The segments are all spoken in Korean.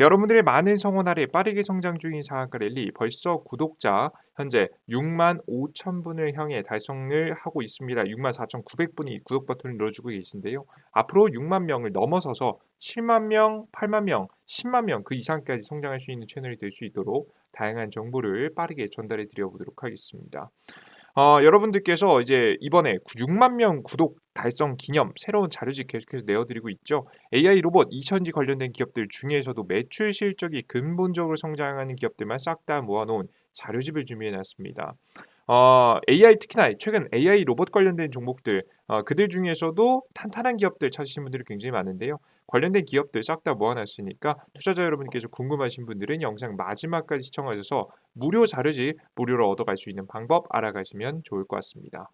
여러분들의 많은 성원 아래 빠르게 성장 중인 상한가 랠리 벌써 구독자 현재 6만 5천 분을 향해 달성을 하고 있습니다. 6만 4,900분이 구독 버튼을 눌러주고 계신데요. 앞으로 6만 명을 넘어서서 7만 명, 8만 명, 10만 명 그 이상까지 성장할 수 있는 채널이 될 수 있도록 다양한 정보를 빠르게 전달해 드려 보도록 하겠습니다. 어, 여러분들께서 이제 이번에 6만 명 구독 달성 기념 새로운 자료집 계속해서 내어드리고 있죠. AI 로봇 2000지 관련된 기업들 중에서도 매출 실적이 근본적으로 성장하는 기업들만 싹 다 모아놓은 자료집을 준비해놨습니다. 어, AI 특히나 최근 AI 로봇 관련된 종목들 어, 그들 중에서도 탄탄한 기업들 찾으신 분들이 굉장히 많은데요. 관련된 기업들 싹 다 모아놨으니까 투자자 여러분께서 궁금하신 분들은 영상 마지막까지 시청하셔서 무료 자료집 무료로 얻어갈 수 있는 방법 알아가시면 좋을 것 같습니다.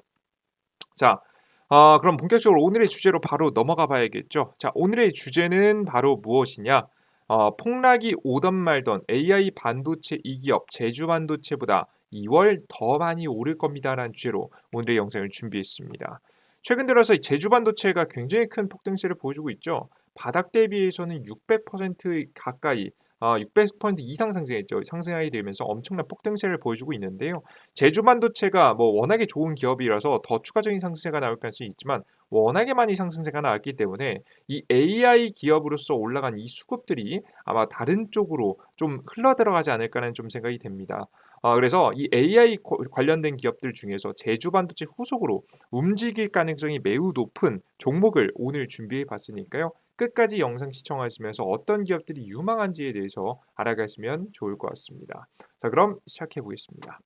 자, 어, 그럼 본격적으로 오늘의 주제로 바로 넘어가 봐야겠죠. 자, 오늘의 주제는 바로 무엇이냐? 어, 폭락이 오던 말던 AI 반도체 이 기업 제주 반도체보다 2월 더 많이 오를 겁니다라는 주제로 오늘의 영상을 준비했습니다. 최근 들어서 제주 반도체가 굉장히 큰 폭등세를 보여주고 있죠. 바닥 대비해서는 600% 가까이 어, 600% 이상 상승했죠. 상승하게 되면서 엄청난 폭등세를 보여주고 있는데요. 제주 반도체가 뭐 워낙에 좋은 기업이라서 더 추가적인 상승세가 나올 가능성이 있지만 워낙에 많이 상승세가 나왔기 때문에 이 AI 기업으로서 올라간 이 수급들이 아마 다른 쪽으로 좀 흘러 들어가지 않을까라는 좀 생각이 됩니다. 어, 그래서 이 AI 관련된 기업들 중에서 제주 반도체 후속으로 움직일 가능성이 매우 높은 종목을 오늘 준비해 봤으니까요. 끝까지 영상 시청하시면서 어떤 기업들이 유망한지에 대해서 알아가시면 좋을 것 같습니다. 자, 그럼 시작해 보겠습니다.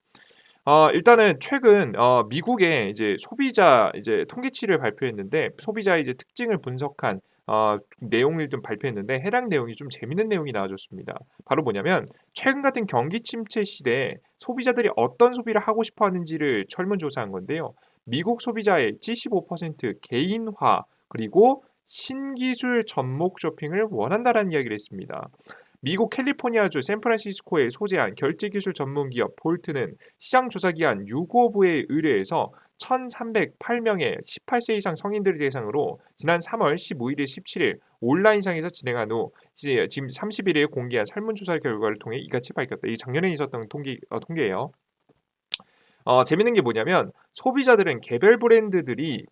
어, 일단은 최근 어, 미국의 이제 소비자 이제 통계치를 발표했는데 소비자 이제 특징을 분석한 어, 내용을 좀 발표했는데 해당 내용이 좀 재밌는 내용이 나와줬습니다. 바로 뭐냐면 최근 같은 경기 침체 시대에 소비자들이 어떤 소비를 하고 싶어 하는지를 설문조사한 건데요. 미국 소비자의 75% 개인화 그리고 신기술 접목 쇼핑을 원한다라는 이야기를 했습니다. 미국 캘리포니아주 샌프란시스코에 소재한 결제기술 전문 기업 볼트는 시장 조사 기한 6호부에 의뢰해서 1,308명의 18세 이상 성인들을 대상으로 지난 3월 15일에 17일 온라인상에서 진행한 후 지금 30일에 공개한 설문조사 결과를 통해 이같이 밝혔다. 이 작년에 있었던 통계 어, 통계예요. 어, 재밌는 게 뭐냐면 소비자들은 개별 브랜드들이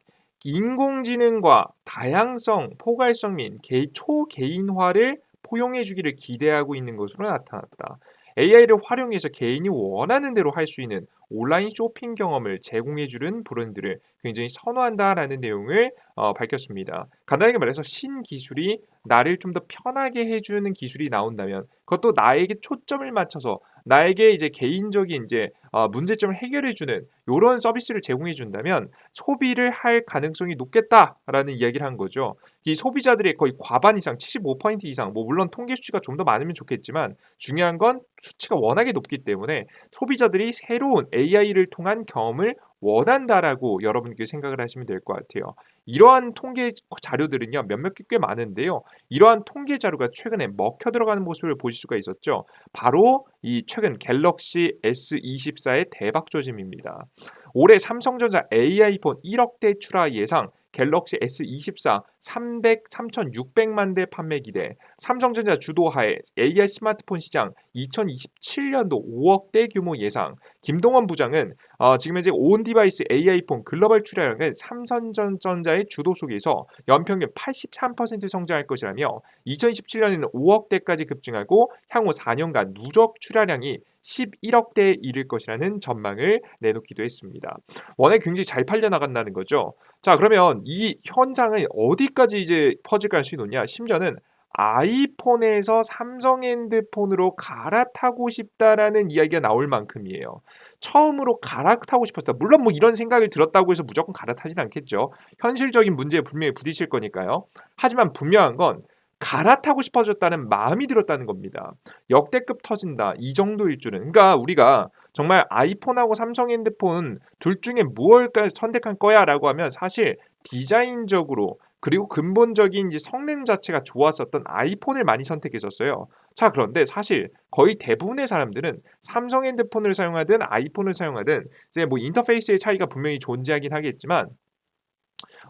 인공지능과 다양성, 포괄성 및 초개인화를 포용해 주기를 기대하고 있는 것으로 나타났다. AI를 활용해서 개인이 원하는 대로 할 수 있는 온라인 쇼핑 경험을 제공해 주는 브랜드를 굉장히 선호한다라는 내용을 어, 밝혔습니다. 간단하게 말해서 신기술이 나를 좀 더 편하게 해주는 기술이 나온다면 그것도 나에게 초점을 맞춰서 나에게 이제 개인적인 이제 어, 문제점을 해결해 주는 이런 서비스를 제공해 준다면 소비를 할 가능성이 높겠다라는 이야기를 한 거죠. 이 소비자들의 거의 과반 이상, 75% 이상, 뭐 물론 통계 수치가 좀 더 많으면 좋겠지만 중요한 건 수치가 워낙에 높기 때문에 소비자들이 새로운 AI를 통한 경험을 원한다라고 여러분께 생각을 하시면 될 것 같아요. 이러한 통계 자료들은요 몇몇 개 꽤 많은데요. 이러한 통계 자료가 최근에 먹혀 들어가는 모습을 보실 수가 있었죠. 바로 이 최근 갤럭시 S24의 대박 조짐입니다. 올해 삼성전자 AI 폰 1억대 출하 예상 갤럭시 S24 300, 3,600만 대 판매 기대, 삼성전자 주도하에 AI 스마트폰 시장 2027년도 5억대 규모 예상. 김동원 부장은 어, 지금 현재 온 디바이스 AI폰 글로벌 출하량은 삼성전자의 주도 속에서 연평균 83% 성장할 것이라며 2027년에는 5억대까지 급증하고 향후 4년간 누적 출하량이 11억 대에 이를 것이라는 전망을 내놓기도 했습니다. 워낙 굉장히 잘 팔려 나간다는 거죠. 자, 그러면 이 현상은 어디까지 이제 퍼즐 수 있느냐? 심지어는 아이폰에서 삼성 핸드폰으로 갈아타고 싶다라는 이야기가 나올 만큼이에요. 처음으로 갈아타고 싶었다. 물론 뭐 이런 생각을 들었다고 해서 무조건 갈아타진 않겠죠. 현실적인 문제에 분명히 부딪힐 거니까요. 하지만 분명한 건 갈아타고 싶어졌다는 마음이 들었다는 겁니다. 역대급 터진다. 이 정도일 줄은. 그러니까 우리가 정말 아이폰하고 삼성 핸드폰 둘 중에 무엇을 선택할 거야라고 하면 사실 디자인적으로 그리고 근본적인 이제 성능 자체가 좋았었던 아이폰을 많이 선택했었어요. 자, 그런데 사실 거의 대부분의 사람들은 삼성 핸드폰을 사용하든 아이폰을 사용하든 이제 뭐 인터페이스의 차이가 분명히 존재하긴 하겠지만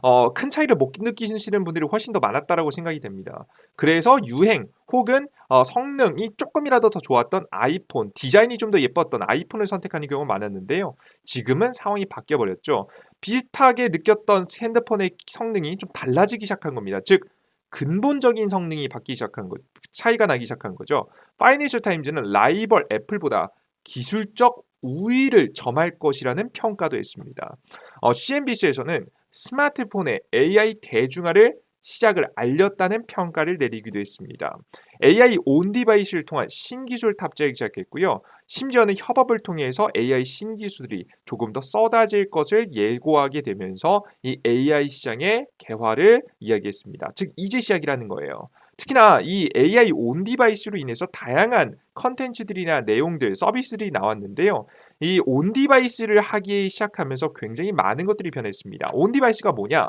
어, 큰 차이를 못 느끼시는 분들이 훨씬 더 많았다라고 생각이 됩니다. 그래서 유행 혹은 어, 성능이 조금이라도 더 좋았던 아이폰, 디자인이 좀 더 예뻤던 아이폰을 선택하는 경우가 많았는데요. 지금은 상황이 바뀌어 버렸죠. 비슷하게 느꼈던 핸드폰의 성능이 좀 달라지기 시작한 겁니다. 즉 근본적인 성능이 바뀌기 시작한 거, 차이가 나기 시작한 거죠. 파이낸셜 타임즈는 라이벌 애플보다 기술적 우위를 점할 것이라는 평가도 했습니다. 어, CNBC에서는 스마트폰의 AI 대중화를 시작을 알렸다는 평가를 내리기도 했습니다. AI 온 디바이스를 통한 신기술 탑재하기 시작했고요. 심지어는 협업을 통해서 AI 신기술이 조금 더 쏟아질 것을 예고하게 되면서 이 AI 시장의 개화를 이야기했습니다. 즉 이제 시작이라는 거예요. 특히나 이 AI 온 디바이스로 인해서 다양한 컨텐츠들이나 내용들, 서비스들이 나왔는데요. 이 온 디바이스를 하기 시작하면서 굉장히 많은 것들이 변했습니다. 온 디바이스가 뭐냐?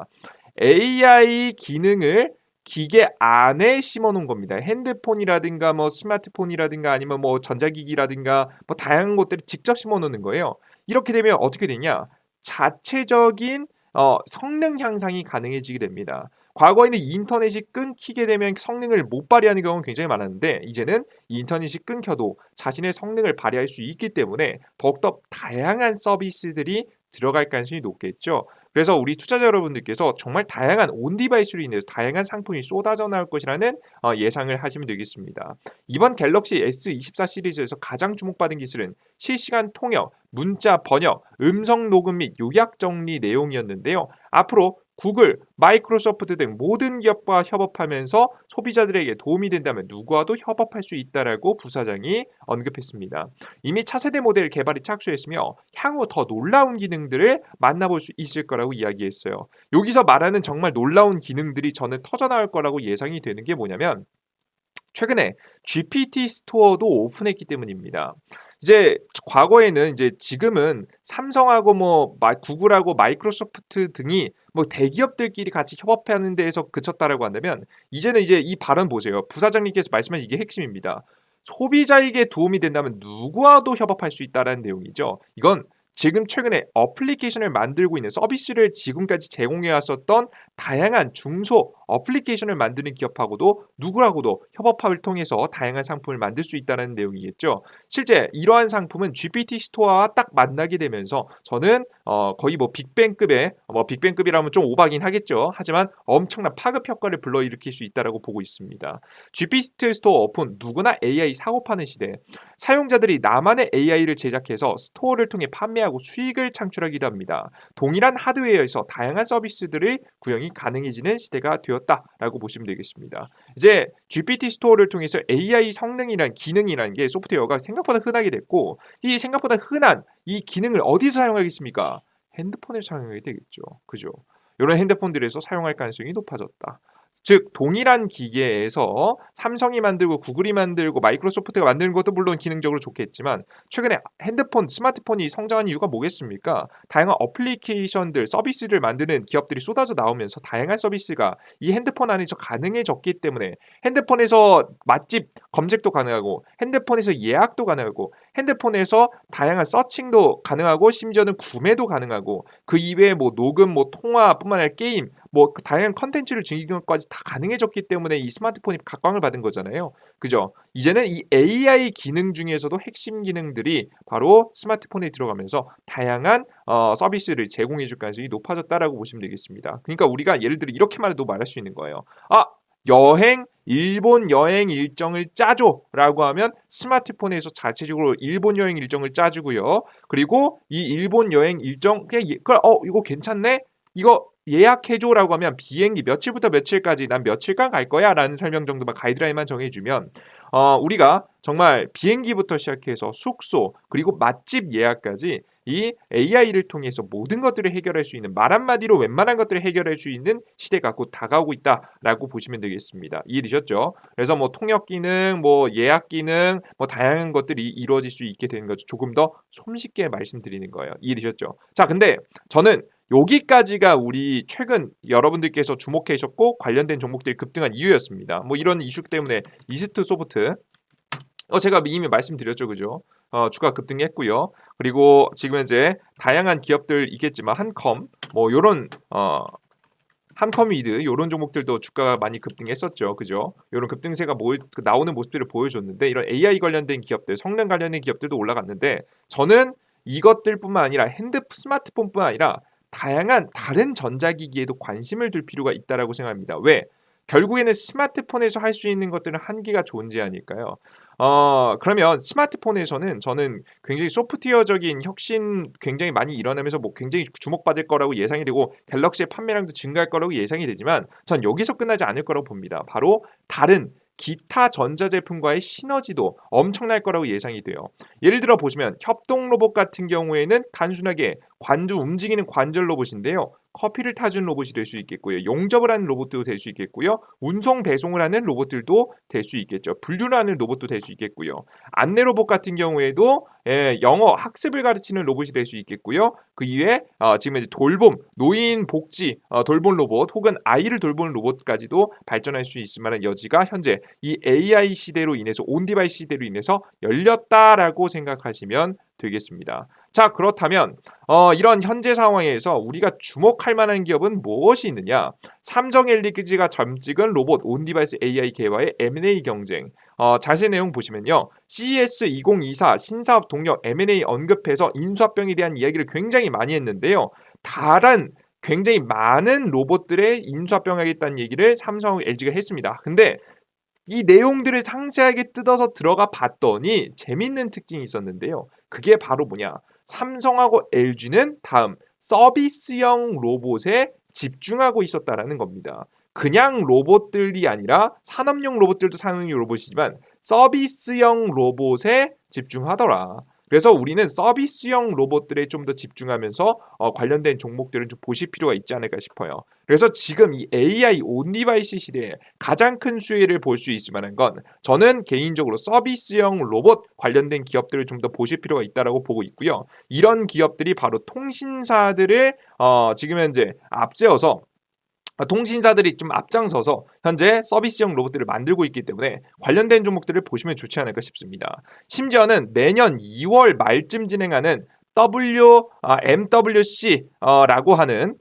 AI 기능을 기계 안에 심어 놓은 겁니다. 핸드폰이라든가 뭐 스마트폰이라든가 아니면 뭐 전자기기라든가 뭐 다양한 것들을 직접 심어 놓는 거예요. 이렇게 되면 어떻게 되냐? 자체적인 어, 성능 향상이 가능해지게 됩니다. 과거에는 인터넷이 끊기게 되면 성능을 못 발휘하는 경우가 굉장히 많았는데 이제는 인터넷이 끊겨도 자신의 성능을 발휘할 수 있기 때문에 더욱더 다양한 서비스들이 들어갈 가능성이 높겠죠. 그래서 우리 투자자 여러분들께서 정말 다양한 온 디바이스로 인해서 다양한 상품이 쏟아져 나올 것이라는 어, 예상을 하시면 되겠습니다. 이번 갤럭시 S24 시리즈에서 가장 주목받은 기술은 실시간 통역, 문자 번역, 음성 녹음 및 요약 정리 내용이었는데요. 앞으로 구글, 마이크로소프트 등 모든 기업과 협업하면서 소비자들에게 도움이 된다면 누구와도 협업할 수 있다라고 부사장이 언급했습니다. 이미 차세대 모델 개발이 착수했으며 향후 더 놀라운 기능들을 만나볼 수 있을 거라고 이야기했어요. 여기서 말하는 정말 놀라운 기능들이 저는 터져 나올 거라고 예상이 되는 게 뭐냐면 최근에 GPT 스토어도 오픈했기 때문입니다. 이제 과거에는 이제 지금은 삼성하고 뭐 구글하고 마이크로소프트 등이 뭐 대기업들끼리 같이 협업하는 데에서 그쳤다라고 한다면 이제는 이제 이 발언 보세요. 부사장님께서 말씀하신 이게 핵심입니다. 소비자에게 도움이 된다면 누구와도 협업할 수 있다라는 내용이죠. 이건 지금 최근에 어플리케이션을 만들고 있는 서비스를 지금까지 제공해 왔었던 다양한 중소 어플리케이션을 만드는 기업하고도 누구라고도 협업을 통해서 다양한 상품을 만들 수 있다는 내용이겠죠. 실제 이러한 상품은 GPT 스토어와 딱 만나게 되면서 저는 어 거의 뭐 빅뱅급의 뭐 빅뱅급이라면 좀 오바긴 하겠죠. 하지만 엄청난 파급 효과를 불러일으킬 수 있다라고 보고 있습니다. GPT 스토어 오픈 누구나 AI 사고 파는 시대. 사용자들이 나만의 AI를 제작해서 스토어를 통해 판매하고 수익을 창출하기도 합니다. 동일한 하드웨어에서 다양한 서비스들을 구형이 가능해지는 시대가 되었 되었다라고 보시면 되겠습니다. 이제 GPT 스토어를 통해서 AI 성능이란 기능이라는 게 소프트웨어가 생각보다 흔하게 됐고 이 생각보다 흔한 이 기능을 어디서 사용하겠습니까? 핸드폰을 사용하게 되겠죠. 그죠? 이런 핸드폰들에서 사용할 가능성이 높아졌다. 즉 동일한 기계에서 삼성이 만들고 구글이 만들고 마이크로소프트가 만드는 것도 물론 기능적으로 좋겠지만 최근에 핸드폰, 스마트폰이 성장한 이유가 뭐겠습니까? 다양한 어플리케이션들, 서비스를 만드는 기업들이 쏟아져 나오면서 다양한 서비스가 이 핸드폰 안에서 가능해졌기 때문에 핸드폰에서 맛집 검색도 가능하고 핸드폰에서 예약도 가능하고 핸드폰에서 다양한 서칭도 가능하고 심지어는 구매도 가능하고 그 이외에 뭐 녹음, 뭐 통화뿐만 아니라 게임 뭐그 다양한 컨텐츠를 즐기는 것까지 다 가능해졌기 때문에 이 스마트폰이 각광을 받은 거잖아요. 그죠? 이제는 이 AI 기능 중에서도 핵심 기능들이 바로 스마트폰에 들어가면서 다양한 어, 서비스를 제공해 줄 가능성이 높아졌다라고 보시면 되겠습니다. 그러니까 우리가 예를 들어 이렇게 말해도 말할 수 있는 거예요. 아, 여행 일본 여행 일정을 짜줘라고 하면 스마트폰에서 자체적으로 일본 여행 일정을 짜주고요. 그리고 이 일본 여행 일정 그냥 어 이거 괜찮네. 이거 예약해줘라고 하면 비행기 며칠부터 며칠까지 난 며칠간 갈 거야 라는 설명 정도만 가이드라인만 정해주면 어, 우리가 정말 비행기부터 시작해서 숙소 그리고 맛집 예약까지 이 AI를 통해서 모든 것들을 해결할 수 있는 말 한마디로 웬만한 것들을 해결할 수 있는 시대가 곧 다가오고 있다라고 보시면 되겠습니다. 이해되셨죠? 그래서 뭐 통역 기능, 뭐 예약 기능, 뭐 다양한 것들이 이루어질 수 있게 되는 거죠. 조금 더 손쉽게 말씀드리는 거예요. 이해되셨죠? 자, 근데 저는 여기까지가 우리 최근 여러분들께서 주목하셨고 관련된 종목들이 급등한 이유였습니다. 뭐 이런 이슈 때문에 이스트 소프트 어 제가 이미 말씀드렸죠, 그죠? 어 주가 급등했고요. 그리고 지금 이제 다양한 기업들 있겠지만 한컴 뭐 요런 어 한컴위드 요런 종목들도 주가가 많이 급등했었죠. 그죠? 요런 급등세가 모, 그 나오는 모습들을 보여줬는데 이런 AI 관련된 기업들, 성능 관련된 기업들도 올라갔는데 저는 이것들뿐만 아니라 핸드 스마트폰뿐만 아니라 다양한 다른 전자기기에도 관심을 둘 필요가 있다라고 생각합니다. 왜? 결국에는 스마트폰에서 할 수 있는 것들은 한계가 존재하니까요. 어, 그러면 스마트폰에서는 저는 굉장히 소프트웨어적인 혁신 굉장히 많이 일어나면서 뭐 굉장히 주목받을 거라고 예상이 되고 갤럭시의 판매량도 증가할 거라고 예상이 되지만 전 여기서 끝나지 않을 거라고 봅니다. 바로 다른 기타 전자제품과의 시너지도 엄청날 거라고 예상이 돼요. 예를 들어 보시면 협동 로봇 같은 경우에는 단순하게 관주 움직이는 관절 로봇인데요. 커피를 타준 로봇이 될 수 있겠고요. 용접을 하는 로봇도 될 수 있겠고요. 운송 배송을 하는 로봇들도 될 수 있겠죠. 분류를 하는 로봇도 될 수 있겠고요. 안내 로봇 같은 경우에도 예, 영어 학습을 가르치는 로봇이 될 수 있겠고요. 그 이외에 어, 지금 이제 돌봄, 노인 복지 어, 돌봄 로봇 혹은 아이를 돌보는 로봇까지도 발전할 수 있을 만한 여지가 현재 이 AI 시대로 인해서 온디바이스 시대로 인해서 열렸다라고 생각하시면 되겠습니다. 자 그렇다면 어, 이런 현재 상황에서 우리가 주목할 만한 기업은 무엇이 있느냐? 삼성 LG가 점찍은 로봇 온디바이스 AI 개발의 M&A 경쟁. 어, 자세히 내용 보시면요. CES 2024 신사업 동력 M&A 언급해서 인수합병에 대한 이야기를 굉장히 많이 했는데요. 다른 굉장히 많은 로봇들의 인수합병하겠다는 얘기를 삼성 LG가 했습니다. 근데 이 내용들을 상세하게 뜯어서 들어가 봤더니 재밌는 특징이 있었는데요. 그게 바로 뭐냐? 삼성하고 LG는 다음 서비스형 로봇에 집중하고 있었다라는 겁니다. 그냥 로봇들이 아니라 산업용 로봇들도 산업용 로봇이지만 서비스형 로봇에 집중하더라. 그래서 우리는 서비스형 로봇들에 좀 더 집중하면서 어, 관련된 종목들을 좀 보실 필요가 있지 않을까 싶어요. 그래서 지금 이 AI 온디바이스 시대에 가장 큰 수혜를 볼 수 있을 만한 건 저는 개인적으로 서비스형 로봇 관련된 기업들을 좀 더 보실 필요가 있다라고 보고 있고요. 이런 기업들이 바로 통신사들을 어, 지금 현재 앞세워서 통신사들이 좀 앞장서서 현재 서비스형 로봇들을 만들고 있기 때문에 관련된 종목들을 보시면 좋지 않을까 싶습니다. 심지어는 매년 2월 말쯤 진행하는 W, 아, MWC라고 하는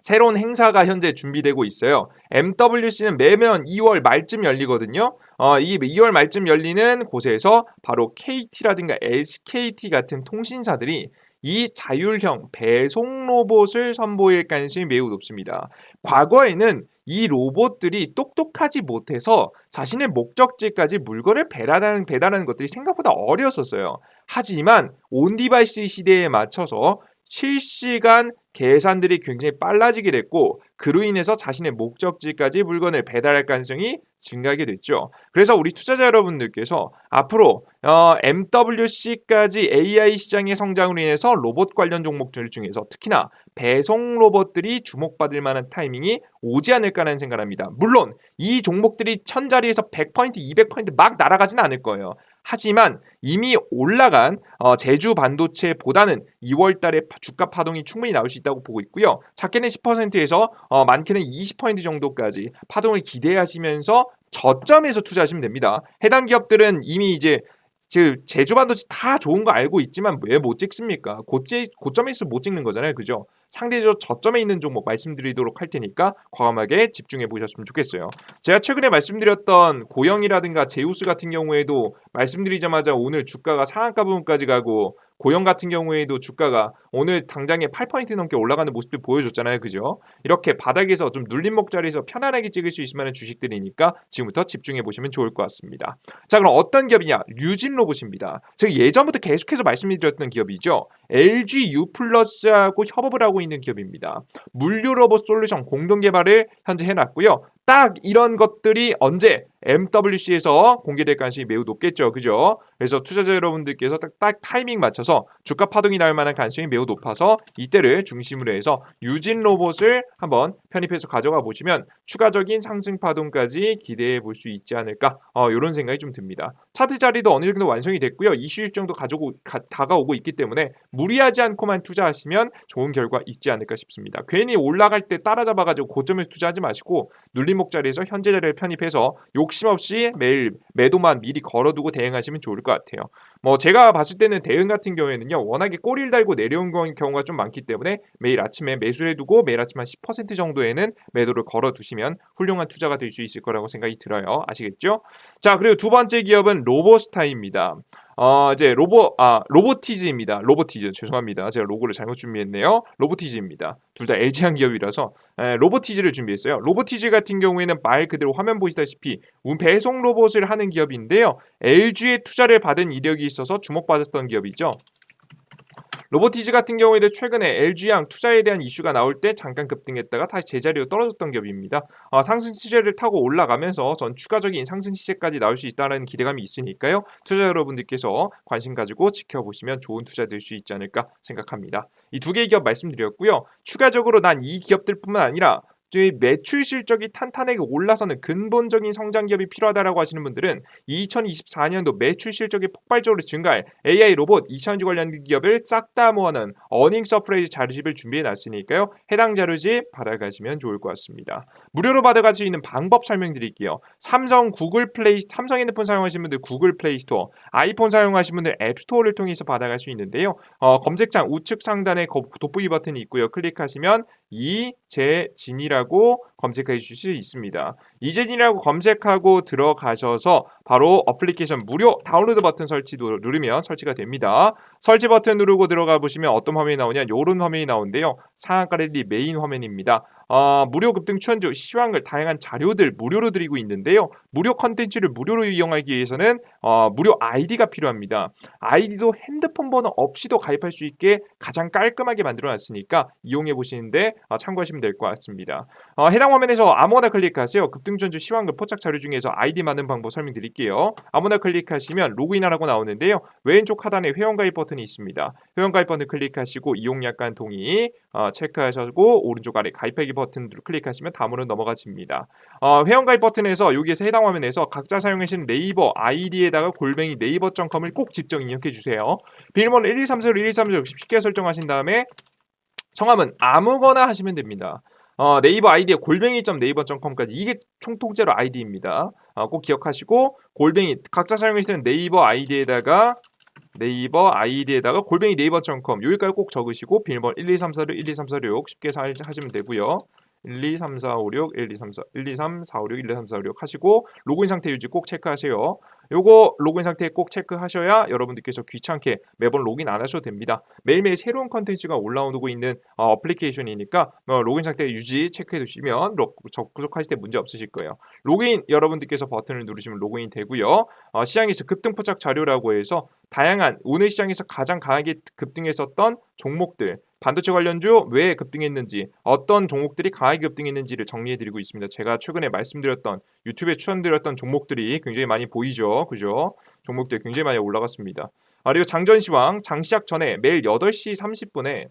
새로운 행사가 현재 준비되고 있어요. MWC는 매년 2월 말쯤 열리거든요. 어, 이 2월 말쯤 열리는 곳에서 바로 KT라든가 SKT 같은 통신사들이 이 자율형 배송 로봇을 선보일 가능성이 매우 높습니다. 과거에는 이 로봇들이 똑똑하지 못해서 자신의 목적지까지 물건을 배달하는, 배달하는 것들이 생각보다 어려웠었어요. 하지만 온 디바이스 시대에 맞춰서 실시간 계산들이 굉장히 빨라지게 됐고 그로 인해서 자신의 목적지까지 물건을 배달할 가능성이 증가하게 됐죠. 그래서 우리 투자자 여러분들께서 앞으로 어, MWC까지 AI 시장의 성장으로 인해서 로봇 관련 종목들 중에서 특히나 배송 로봇들이 주목받을 만한 타이밍이 오지 않을까라는 생각을 합니다. 물론 이 종목들이 천 자리에서 100포인트, 200포인트 막 날아가진 않을 거예요. 하지만 이미 올라간 어, 제주 반도체보다는 2월 달에 주가 파동이 충분히 나올 수 있다고 보고 있고요. 작게는 10%에서 어, 많게는 20% 정도까지 파동을 기대하시면서 저점에서 투자하시면 됩니다. 해당 기업들은 이미 이제 즉 제주 반도체 다 좋은 거 알고 있지만 왜 못 찍습니까? 고점, 고점에 있으면 못 찍는 거잖아요. 그죠? 상대적으로 저점에 있는 종목 말씀드리도록 할 테니까 과감하게 집중해 보셨으면 좋겠어요. 제가 최근에 말씀드렸던 고영이라든가 제우스 같은 경우에도 말씀드리자마자 오늘 주가가 상한가 부분까지 가고 고영 같은 경우에도 주가가 오늘 당장에 8% 넘게 올라가는 모습을 보여줬잖아요. 그죠? 이렇게 바닥에서 좀 눌림목 자리에서 편안하게 찍을 수 있을 만한 주식들이니까 지금부터 집중해 보시면 좋을 것 같습니다. 자, 그럼 어떤 기업이냐? 류진 로봇입니다. 제가 예전부터 계속해서 말씀드렸던 기업이죠. LG U 플러스하고 협업을 하고 있는 기업입니다. 물류 로봇 솔루션 공동 개발을 현재 해놨고요. 딱 이런 것들이 언제 MWC에서 공개될 가능성이 매우 높겠죠. 그죠? 그래서 투자자 여러분들께서 딱, 딱 타이밍 맞춰서 주가 파동이 날 만한 가능성이 매우 높아서 이때를 중심으로 해서 유진 로봇을 한번 편입해서 가져가 보시면 추가적인 상승 파동까지 기대해 볼 수 있지 않을까 어, 이런 생각이 좀 듭니다. 차트 자리도 어느 정도 완성이 됐고요. 이슈 일정도 가지고 가, 다가오고 있기 때문에 무리하지 않고만 투자하시면 좋은 결과 있지 않을까 싶습니다. 괜히 올라갈 때 따라잡아가지고 고점에서 투자하지 마시고 눌림목 자리에서 현재 자리를 편입해서 욕심 없이 매일 매도만 미리 걸어두고 대응하시면 좋을 것 같아요. 뭐 제가 봤을 때는 대응 같은 경우에는요 워낙에 꼬리를 달고 내려온 경우가 좀 많기 때문에 매일 아침에 매수해 두고 매일 아침 한 10% 정도에는 매도를 걸어 두시면 훌륭한 투자가 될 수 있을 거라고 생각이 들어요. 아시겠죠? 자 그리고 두 번째 기업은 로보스타입니다. 어, 이제 로보 아 로보티즈입니다. 로보티즈 죄송합니다. 제가 로고를 잘못 준비했네요. 로보티즈입니다. 둘 다 LG한 기업이라서 에, 로보티즈를 준비했어요. 로보티즈 같은 경우에는 말 그대로 화면 보시다시피 배송 로봇을 하는 기업인데요. LG의 투자를 받은 이력이 있어서 주목받았던 기업이죠. 로보티즈 같은 경우에도 최근에 LG양 투자에 대한 이슈가 나올 때 잠깐 급등했다가 다시 제자리로 떨어졌던 기업입니다. 어, 상승 시세를 타고 올라가면서 전 추가적인 상승 시세까지 나올 수 있다는 기대감이 있으니까요. 투자 여러분들께서 관심 가지고 지켜보시면 좋은 투자 될 수 있지 않을까 생각합니다. 이 두 개의 기업 말씀드렸고요. 추가적으로 난 이 기업들뿐만 아니라 매출 실적이 탄탄하게 올라서는 근본적인 성장 기업이 필요하다라고 하시는 분들은 2024년도 매출 실적이 폭발적으로 증가할 AI 로봇 2차전지 관련 기업을 싹 다 모아놓은 어닝 서프라이즈 자료집을 준비해 놨으니까요. 해당 자료집 받아가시면 좋을 것 같습니다. 무료로 받아갈 수 있는 방법 설명드릴게요. 삼성 구글 플레이 삼성 핸드폰 사용하시는 분들 구글 플레이 스토어, 아이폰 사용하시는 분들 앱 스토어를 통해서 받아갈 수 있는데요. 어, 검색창 우측 상단에 돋보기 버튼이 있고요. 클릭하시면 이재진이라고 검색해 주실 수 있습니다. 이재진이라고 검색하고 들어가셔서 바로 어플리케이션 무료 다운로드 버튼 설치 누르면 설치가 됩니다. 설치 버튼 누르고 들어가 보시면 어떤 화면이 나오냐? 이런 화면이 나오는데요. 상한가 랠리 메인 화면입니다. 어, 무료 급등 추천주 시황을 다양한 자료들 무료로 드리고 있는데요. 무료 컨텐츠를 무료로 이용하기 위해서는 어, 무료 아이디가 필요합니다. 아이디도 핸드폰 번호 없이도 가입할 수 있게 가장 깔끔하게 만들어 놨으니까 이용해 보시는데 어, 참고하시면 될 것 같습니다. 어, 해당 화면에서 아무나 클릭하세요. 급등전주 시황급 포착 자료 중에서 아이디 만든 방법 설명드릴게요. 아무나 클릭하시면 로그인하라고 나오는데요. 왼쪽 하단에 회원가입 버튼이 있습니다. 회원가입 버튼 클릭하시고 이용 약관 동의 어, 체크하시고 오른쪽 아래 가입하기 버튼 클릭하시면 다음으로 넘어가집니다. 어, 회원가입 버튼에서 여기에서 해당 화면에서 각자 사용하시는 네이버 아이디에다가 골뱅이 네이버.com을 꼭 직접 입력해 주세요. 비밀번호 1234 1234 쉽게 설정하신 다음에 성함은 아무거나 하시면 됩니다. 어, 네이버 아이디에 골뱅이.네이버.com까지 이게 총 통째로 아이디입니다. 어, 꼭 기억하시고 골뱅이 각자 사용하시는 네이버 아이디에다가 네이버 아이디에다가 골뱅이 네이버.com 여기까지 꼭 적으시고 비밀번호 12346 12346 쉽게 하시면 되고요. 1, 2, 3, 4, 5, 6, 1, 2, 3, 4, 1, 2, 3, 4, 5, 6, 1, 2, 3, 4, 5, 6 하시고 로그인 상태 유지 꼭 체크하세요. 요거 로그인 상태 꼭 체크하셔야 여러분들께서 귀찮게 매번 로그인 안 하셔도 됩니다. 매일매일 새로운 컨텐츠가 올라오고 있는 어, 플리케이션이니까 어, 로그인 상태 유지 체크해 두시면 접속하실 때 문제 없으실 거예요. 로그인 여러분들께서 버튼을 누르시면 로그인 되고요. 어, 시장에서 급등 포착 자료라고 해서 다양한 오늘 시장에서 가장 강하게 급등했었던 종목들 반도체 관련주 왜 급등했는지 어떤 종목들이 강하게 급등했는지를 정리해드리고 있습니다. 제가 최근에 말씀드렸던 유튜브에 추천드렸던 종목들이 굉장히 많이 보이죠. 그죠? 종목들 굉장히 많이 올라갔습니다. 아, 그리고 장전시황 장시작 전에 매일 8시 30분에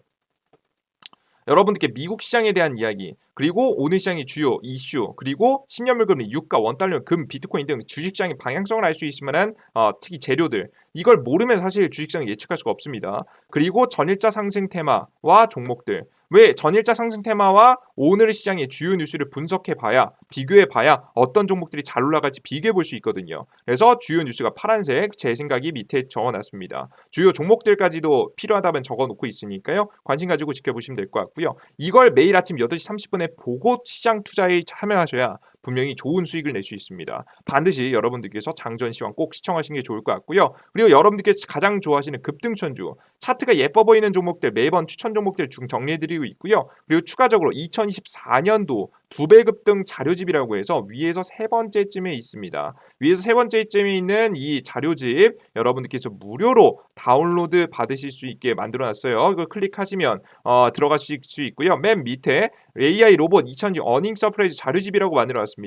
여러분들께 미국 시장에 대한 이야기 그리고 오늘 시장의 주요 이슈 그리고 신년물 금리 유가 원달러 금 비트코인 등 주식시장의 방향성을 알 수 있을 만한 어, 특히 재료들 이걸 모르면 사실 주식시장을 예측할 수가 없습니다. 그리고 전일자 상승 테마와 종목들 왜 전일자 상승 테마와 오늘 시장의 주요 뉴스를 분석해 봐야 비교해 봐야 어떤 종목들이 잘 올라갈지 비교해 볼 수 있거든요. 그래서 주요 뉴스가 파란색 제 생각이 밑에 적어 놨습니다. 주요 종목들까지도 필요하다면 적어 놓고 있으니까요. 관심 가지고 지켜보시면 될 것 같고요. 이걸 매일 아침 8시 30분에 보고 시장 투자에 참여하셔야 분명히 좋은 수익을 낼 수 있습니다. 반드시 여러분들께서 장전 시황 꼭 시청하시는 게 좋을 것 같고요. 그리고 여러분들께서 가장 좋아하시는 급등천주 차트가 예뻐 보이는 종목들 매번 추천 종목들 중 정리해드리고 있고요. 그리고 추가적으로 2024년도 두 배 급등 자료집이라고 해서 위에서 세 번째쯤에 있습니다. 위에서 세 번째쯤에 있는 이 자료집 여러분들께서 무료로 다운로드 받으실 수 있게 만들어놨어요. 이거 클릭하시면 어, 들어가실 수 있고요. 맨 밑에 AI 로봇 2000년 어닝 서프라이즈 자료집이라고 만들어놨습니다.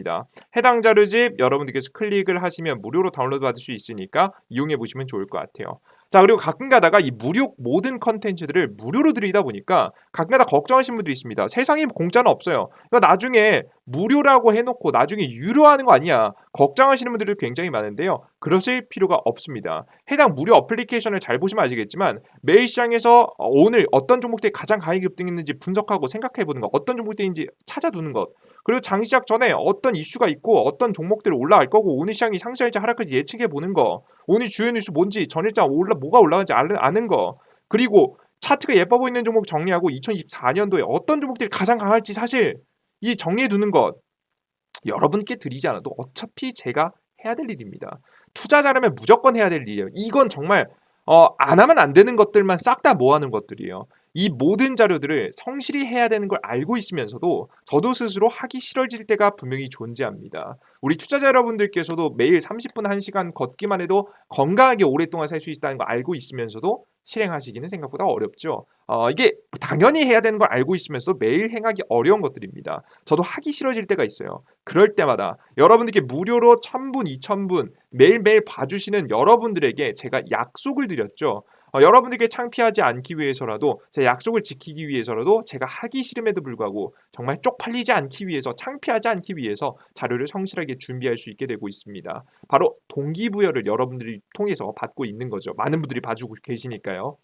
해당 자료집 여러분들께서 클릭을 하시면 무료로 다운로드 받을 수 있으니까 이용해 보시면 좋을 것 같아요. 자 그리고 가끔 가다가 이 무료 모든 컨텐츠들을 무료로 드리다 보니까 가끔 가다 걱정하시는 분들이 있습니다. 세상에 공짜는 없어요. 그러니까 나중에 무료라고 해놓고 나중에 유료하는 거 아니야. 걱정하시는 분들이 굉장히 많은데요. 그러실 필요가 없습니다. 해당 무료 어플리케이션을 잘 보시면 아시겠지만 매일 시장에서 오늘 어떤 종목들이 가장 강하게 급등했는지 분석하고 생각해 보는 것, 어떤 종목들인지 찾아두는 것, 그리고 장 시작 전에 어떤 이슈가 있고 어떤 종목들이 올라갈 거고 오늘 시장이 상승할지 하락할지 예측해 보는 거, 오늘 주요 뉴스 뭔지 전일장 올라 뭐가 올라가는지 아는 거, 그리고 차트가 예뻐 보이는 종목 정리하고 2024년도에 어떤 종목들이 가장 강할지 사실 이 정리해 두는 것 여러분께 드리지 않아도 어차피 제가 해야 될 일입니다. 투자자라면 무조건 해야 될 일이에요. 이건 정말 어, 안 하면 안 되는 것들만 싹 다 모아놓은 것들이에요. 이 모든 자료들을 성실히 해야 되는 걸 알고 있으면서도 저도 스스로 하기 싫어질 때가 분명히 존재합니다. 우리 투자자 여러분들께서도 매일 30분 1시간 걷기만 해도 건강하게 오랫동안 살 수 있다는 걸 알고 있으면서도 실행하시기는 생각보다 어렵죠. 어, 이게 당연히 해야 되는 걸 알고 있으면서 매일 행하기 어려운 것들입니다. 저도 하기 싫어질 때가 있어요. 그럴 때마다 여러분들께 무료로 1000분, 2000분 매일매일 봐주시는 여러분들에게 제가 약속을 드렸죠. 어, 여러분들께 창피하지 않기 위해서라도 제 약속을 지키기 위해서라도 제가 하기 싫음에도 불구하고 정말 쪽팔리지 않기 위해서 창피하지 않기 위해서 자료를 성실하게 준비할 수 있게 되고 있습니다. 바로 동기부여를 여러분들이 통해서 받고 있는 거죠. 많은 분들이 봐주고 계시니까요.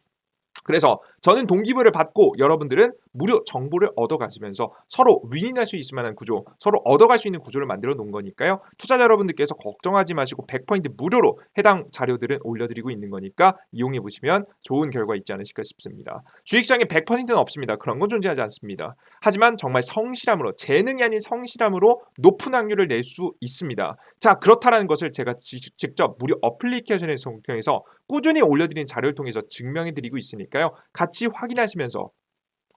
그래서 저는 동기부여를 받고 여러분들은 무료 정보를 얻어가시면서 서로 윈윈할 수 있을 만한 구조, 서로 얻어갈 수 있는 구조를 만들어 놓은 거니까요. 투자자 여러분들께서 걱정하지 마시고 100포인트 무료로 해당 자료들은 올려드리고 있는 거니까 이용해 보시면 좋은 결과 있지 않으실까 싶습니다. 주식시장에 100%는 없습니다. 그런 건 존재하지 않습니다. 하지만 정말 성실함으로 재능이 아닌 성실함으로 높은 확률을 낼 수 있습니다. 자 그렇다라는 것을 제가 지, 직접 무료 어플리케이션을 통해서 꾸준히 올려드리는 자료를 통해서 증명해 드리고 있으니까 요. 같이 확인하시면서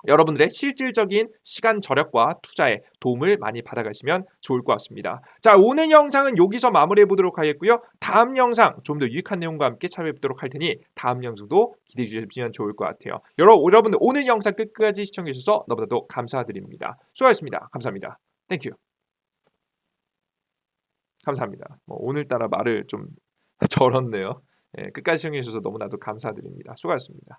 여러분들의 실질적인 시간 절약과 투자에 도움을 많이 받아가시면 좋을 것 같습니다. 자, 오늘 영상은 여기서 마무리해 보도록 하겠고요. 다음 영상 좀 더 유익한 내용과 함께 찾아뵙도록 할 테니 다음 영상도 기대해 주시면 좋을 것 같아요. 여러분들 오늘 영상 끝까지 시청해 주셔서 너무나도 감사드립니다. 수고하셨습니다. 감사합니다. 땡큐. 감사합니다. 뭐 오늘따라 말을 좀 절었네요. 예, 끝까지 시청해 주셔서 너무나도 감사드립니다. 수고하셨습니다.